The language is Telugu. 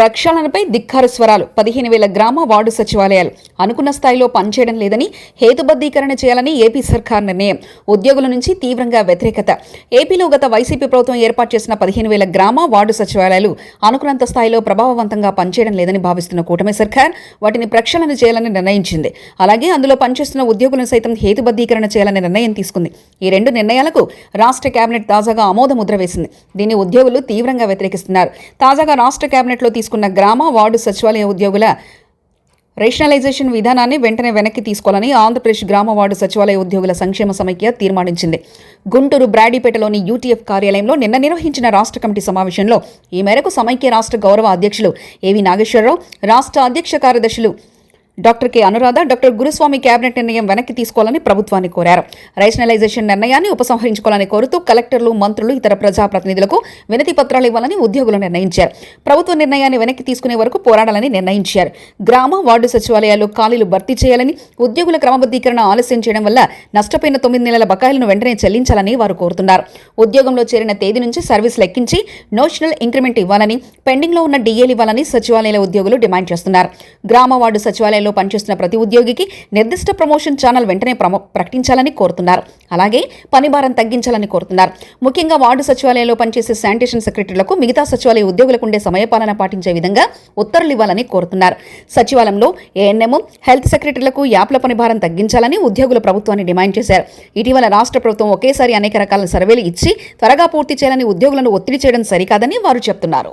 ప్రక్షాళనపై ధిక్కార స్వరాలు. పదిహేను వేల గ్రామ వార్డు సచివాలయాలు. అనుకున్న స్థాయిలో పనిచేయడం లేదని హేతుబద్ధీకరణ చేయాలని ఏపీ సర్కార్ నిర్ణయం. ఉద్యోగుల నుంచి తీవ్రంగా వ్యతిరేకత. ఏపీలో గత వైసీపీ ప్రభుత్వం ఏర్పాటు చేసిన పదిహేను వేల గ్రామ వార్డు సచివాలయాలు అనుకున్నంత స్థాయిలో ప్రభావవంతంగా పనిచేయడం లేదని భావిస్తున్న కూటమి సర్కార్ వాటిని ప్రక్షాళన చేయాలని నిర్ణయించింది. అలాగే అందులో పనిచేస్తున్న ఉద్యోగులను సైతం హేతుబద్ధీకరణ చేయాలని నిర్ణయం తీసుకుంది. ఈ రెండు నిర్ణయాలకు రాష్ట్ర కేబినెట్ తాజాగా ఆమోద ముద్ర వేసింది. దీన్ని ఉద్యోగులు తీవ్రంగా వ్యతిరేకిస్తున్నారు. తాజాగా రాష్ట్ర కేబినెట్లో తీసుకున్న గ్రామ వార్డు సచివాలయ ఉద్యోగుల రేషనలైజేషన్ విధానాన్ని వెంటనే వెనక్కి తీసుకోవాలని ఆంధ్రప్రదేశ్ గ్రామ వార్డు సచివాలయ ఉద్యోగుల సంక్షేమ సమైక్య తీర్మానించింది. గుంటూరు బ్రాడీపేటలోని యూటీఎఫ్ కార్యాలయంలో నిన్న నిర్వహించిన రాష్ట్ర కమిటీ సమావేశంలో ఈ మేరకు సమైక్య రాష్ట్ర గౌరవ అధ్యక్షులు ఏవి నాగేశ్వరరావు రాష్ట్ర అధ్యక్ష కార్యదర్శులు doctor K Anuradha doctor Guruswamy cabinet నిర్ణయం వెనక్కి తీసుకోవాలని ప్రభుత్వాన్ని కోరారు. రైషనలైజేషన్ నిర్ణయాన్ని ఉపసంహరించుకోవాలని కోరుతూ కలెక్టర్లు మంత్రులు ఇతర ప్రజాప్రతినిధులకు వినతి పత్రాలు ఇవ్వాలని ఉద్యోగులు నిర్ణయించారు. ప్రభుత్వ నిర్ణయాన్ని వెనక్కి తీసుకునే వరకు పోరాడాలని నిర్ణయించారు. గ్రామ వార్డు సచివాలయాల్లో ఖాళీలు భర్తీ చేయాలని ఉద్యోగుల క్రమబద్ధీకరణ ఆలస్యం చేయడం వల్ల నష్టపోయిన తొమ్మిది నెలల బకాయిలను వెంటనే చెల్లించాలని వారు కోరుతున్నారు. ఉద్యోగంలో చేరిన తేదీ నుంచి సర్వీస్ లెక్కించి నోషనల్ ఇంక్రిమెంట్ ఇవ్వాలని పెండింగ్లో ఉన్న డిఏలు ఇవ్వాలని సచివాలయాల ఉద్యోగులు డిమాండ్ చేస్తున్నారు. గ్రామ వార్డు సచివాలయంలో పనిచేస్తున్న ప్రతి ఉద్యోగికి నిర్దిష్ట ప్రమోషన్ ఛానల్ వెంటనే ప్రమో ప్రకటించాలని కోరుతున్నారు. అలాగే పని భారం తగ్గించాలని కోరుతున్నారు. ముఖ్యంగా వార్డు సచివాలయంలో పనిచేసే శానిటేషన్ సెక్రటరీలకు మిగతా సచివాలయ ఉద్యోగులకు ఉండే సమయపాలన పాటించే విధంగా ఉత్తర్వులు ఇవ్వాలని కోరుతున్నారు. సచివాలయంలో ఏఎన్ఎం హెల్త్ సెక్రటరీలకు యాప్ల పని భారం తగ్గించాలని ఉద్యోగులు ప్రభుత్వాన్ని డిమాండ్ చేశారు. ఇటీవల రాష్ట్ర ప్రభుత్వం ఒకేసారి అనేక రకాల సర్వేలు ఇచ్చి త్వరగా పూర్తి చేయాలని ఉద్యోగులను ఒత్తిడి చేయడం సరికాదని వారు చెప్తున్నారు.